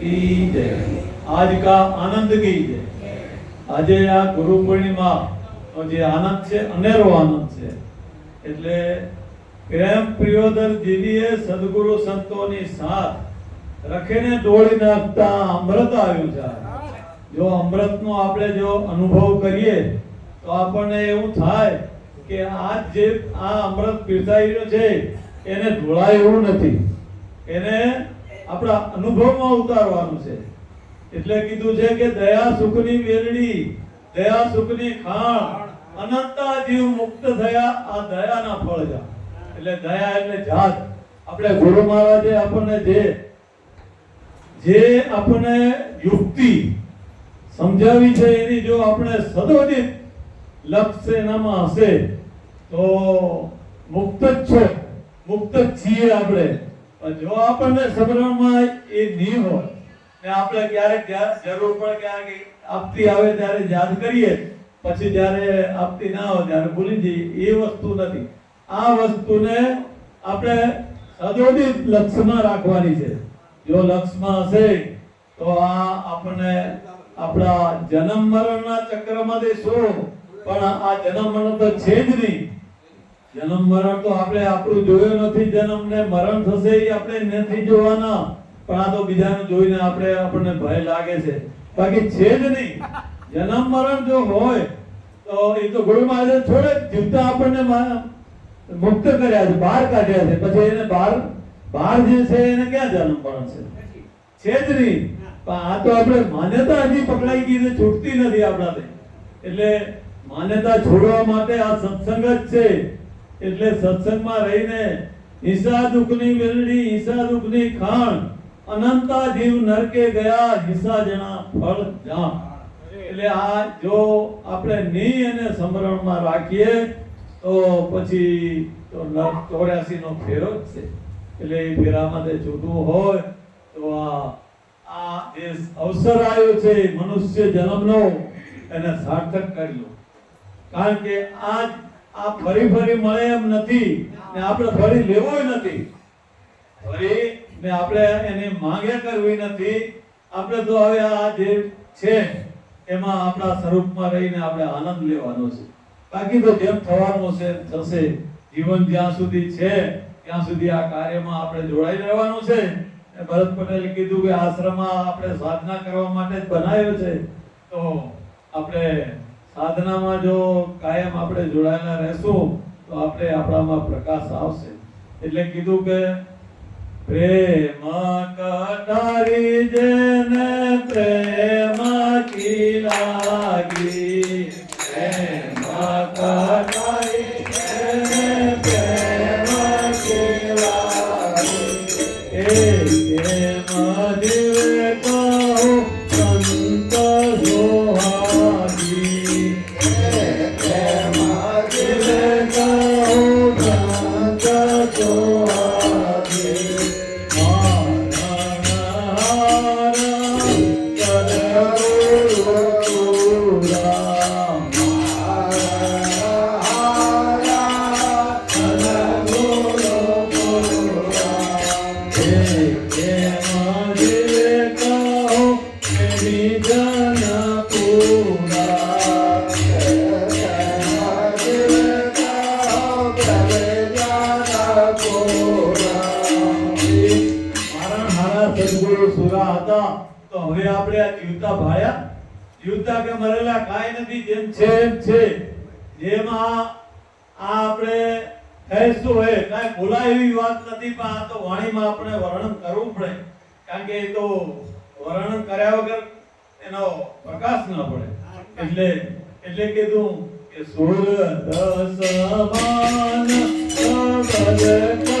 આજ કા આનંદ કી જય આજે આ ગુરુ પૂર્ણિમા જે આનંદ છે અનેરો આનંદ છે એટલે પ્રેમ પ્રિયોદર જીવીએ સદગુરુ સંતોની સાથ રખીને દોડી નાખતા અમૃત આવ્યું છે જો અમૃત નો આપણે જો અનુભવ કરીએ, તો આપણને એવું થાય કે આ જે આ અમૃત પીરસાઈ રહ્યું છે, એને ઢોળાયું નથી. એને આપણા અનુભવમાં ઉતારવાનું છે. એટલે કીધું છે કે દયા સુખની વેરડી, દયા સુખની ખાણ અનંતા જીવ મુક્ત થયા આ દયાના ફળ જા. એટલે દયા એટલે જાત. આપણે ગુરુ મહારાજે આપણને જે જે આપણને યુક્તિ સમજાવી છે એની જો આપણે સદોદિત લક્ષ્ય એનામાં હશે, તો મુક્ત જ છો. મુક્ત છીએ આપણે. પણ જો આપણને સમરણમાં એ નહીં હોય, ને આપણે ક્યારેક જરૂર પણ ક્યારેક આપતી આવે ત્યારે યાદ કરીએ, પછી જ્યારે આપતી ના હોય ત્યારે ભૂલી જઈએ, એ વસ્તુ નથી. આ વસ્તુને આપણે સદોદિત લક્ષમાં રાખવાની છે. જો લક્ષમાં હશે, તો આ આપણને આપણા જન્મ મરણના ચક્રમાંથી શું? પણ આ જન્મ મરણ તો છે જ નહીં. જન્મ મરણ તો આપણે આપણું જોયું નથી જન્મ ને મરણ થશે એ આપણે નથી જોવાના. પણ આ તો બીજાનું જોઈને આપણે આપણને ભય લાગે છે. બાકી છે જ નહીં. જન્મ મરણ જો હોય, તો એ તો ગુરુ મહારાજે થોડે જીવતા આપણને મુક્ત કર્યા છે, બહાર કાઢ્યા છે. પછી એને બહાર બહાર જે છે એને ક્યાં જન્મ મરણ છે? છે જ નહીં. પણ આ તો આપણે માન્યતા હજી પકડાઈ ગઈ છે, છૂટતી નથી આપણાથી. એટલે માન્યતા છોડવા માટે આ સત્સંગ જ છે. એટલે સત્સંગમાં રહીને હિંસા દુઃખની વેલડી હિંસા દુઃખની ખાણ અનંતા જીવ નરકે ગયા હિસા જણા ફળ જાણ. એટલે આ જો આપણે ની અને સમરણમાં રાખીએ, તો પછી તો નર ચોર્યાસી નો ફેરો જ છે. એટલે એ ફેરામાં તે છૂટવું હોય, તો આ આ જે અવસર આવ્યો છે મનુષ્ય જન્મનો એને સાર્થક કરી લો. કારણ કે આ આ ફરી ફરી મળે એમ નથી ને આપણે ફરી લેવોય નથી. ફરી ને આપણે એને માંગ્યા કરવી નથી. આપણે તો હવે આ જે છે એમાં આપણા સ્વરૂપમાં રહીને આપણે આનંદ લેવાનો છે. બાકી તો જેમ થવાનું છે થશે. જીવન જ્યાં સુધી છે, ત્યાં સુધી આ કાર્યમાં આપણે જોડાઈ રહેવાનું છે. ભરત પટેલે કીધું કે આશ્રમમાં આપણે સાધના કરવા માટે જ બનાવ્યો છે. તો આપણે સાધનામાં જો કાયમ આપણે જોડાયેલા રહેશું, તો આપણે આપણામાં પ્રકાશ આવશે. એટલે કીધું કે, પ્રેમ કટારી જેને પ્રેમ કી લાગી જીવતા ભાયા? જીવતા કે મરેલા કાંઈ નથી, જેમ છે એમ છે. જેમાં આપણે કહેશું હોય કાંઈ બોલાય વાત નથી, પણ આ તો વાણીમાં આપણે વર્ણન કરવું પડે. કારણ કે એ તો વર્ણન કર્યા વગર એનો પ્રકાશ ન પડે. એટલે એટલે કીધું કે સુરત સમાન સબદ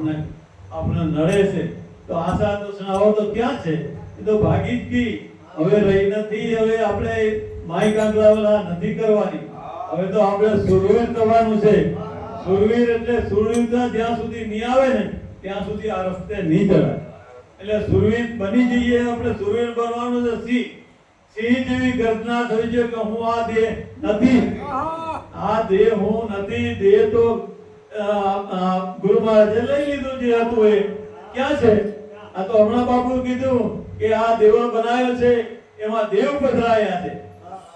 આપણે આપણે નડે છે. તો આશા તૃષ્ણાઓ તો ક્યાં છે? એ તો ભાગી જ ગઈ હવે રહી નથી, હવે આપણે માઈ કાંગલાવાલા નથી કરવાની. હવે તો આપણે સુરવીર થવાનું છે. સુરવીર એટલે સુરવીરતા જ્યાં સુધી નહીં આવે ને, ત્યાં સુધી આ રસ્તે નહીં ચડાય. એટલે સુરવીર બની જઈએ, આપણે સુરવીર બનવાનું છે સિંહ. સિંહ જેવી ગર્જના થઈ છે કે હું આ દેહ નથી. આ દેહ હું નથી, દેહ તો ગુરુ મહારાજે લઈ લીધું જે હતું એ. ક્યાં છે? આ તો હમણાં બાપુ કીધું કે આ દેવ બનાવ્યો છે, એમાં દેવ પધરાયા છે.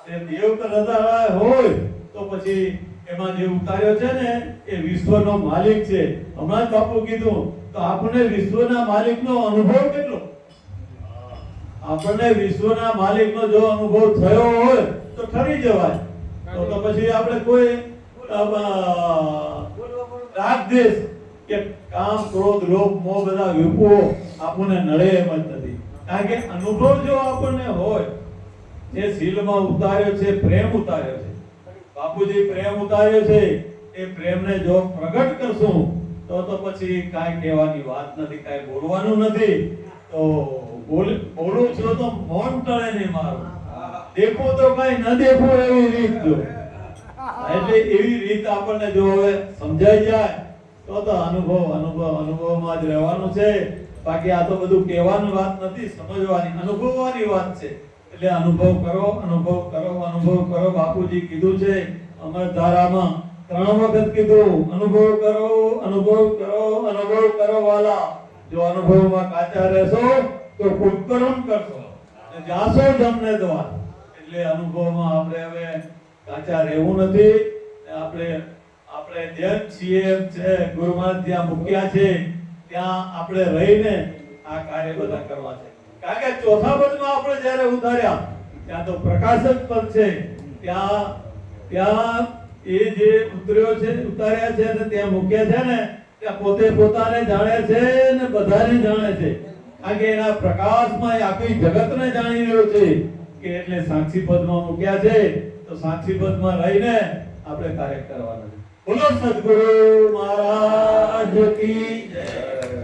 તે દેવ પધરાયા હોય, તો પછી એમાં જે ઉતાર્યો છે ને, એ વિશ્વનો માલિક છે. હમણાં બાપુ કીધું, તો આપણને વિશ્વના માલિકનો અનુભવ કેટલો? આપણને વિશ્વના માલિકનો જો અનુભવ થયો હોય, તો ઠરી જવાય. તો પછી આપણે કોઈ દેશ કે કામ ક્રોધ લોભ મોહ બધા વિપુઓ આપણને નડે એમ જ નથી. કારણ કે અનુભવ જો આપણને હોય જે શીલમાં ઉતાર્યો છે પ્રેમ ઉતાર્યો છે. બાપુજી પ્રેમ ઉતાર્યો છે એ પ્રેમને જો પ્રગટ કરશું તો તો પછી કાંઈ કહેવાની વાત નથી કાંઈ બોલવાનું નથી. તો બોલ બોલું છું તો મૌન ટળે નહીં મારું. દેખો તો કાંઈ ન દેખો એવી રીત જો. એટલે એવી રીત આપણને જો હવે સમજાઈ જાય, તો તો અનુભવ અનુભવ, અનુભવમાં જ રહેવાનું છે. બાકી આ તો બધું કહેવાની વાત નથી, સમજવાની, અનુભવવાની વાત છે. એટલે અનુભવ કરો અનુભવ કરો અનુભવ કરો, બાપુજી કીધું છે. અમર ધારામાં ત્રણ વખત કીધું, અનુભવ કરો અનુભવ કરો અનુભવ કરો વાલા. જો અનુભવમાં કાચા રહેશો, તો કુકરમ કરશો. જાશો જમને દ્વાર એટલે અનુભવમાં આપણે હવે કાચા રહેવું નથી. આપણે આપણે જેમ છીએ એમ છે ગુરુ મહારાજ જ્યાં મૂક્યા છે, ત્યાં આપણે રહીને આ કાર્ય બધા કરવા છે. કારણ કે ચોથા પદમાં આપણે જ્યારે ઉતાર્યા, ત્યાં તો પ્રકાશક પદ છે. ત્યાં ત્યાં એ જે ઉતર્યો છે, ઉતાર્યા છે અને ત્યાં મૂક્યા છે ને, ત્યાં પોતે પોતાને જાણે છે ને બધાને જાણે છે. કારણ કે એના પ્રકાશમાં આખી જગતને જાણી રહ્યો છે કે એટલે સાક્ષી પદમાં મૂક્યા છે. તો સાક્ષી પદમાં રહીને આપણે કાર્ય કરવાના બોલો સદગુરુ મહારાજ કી જય.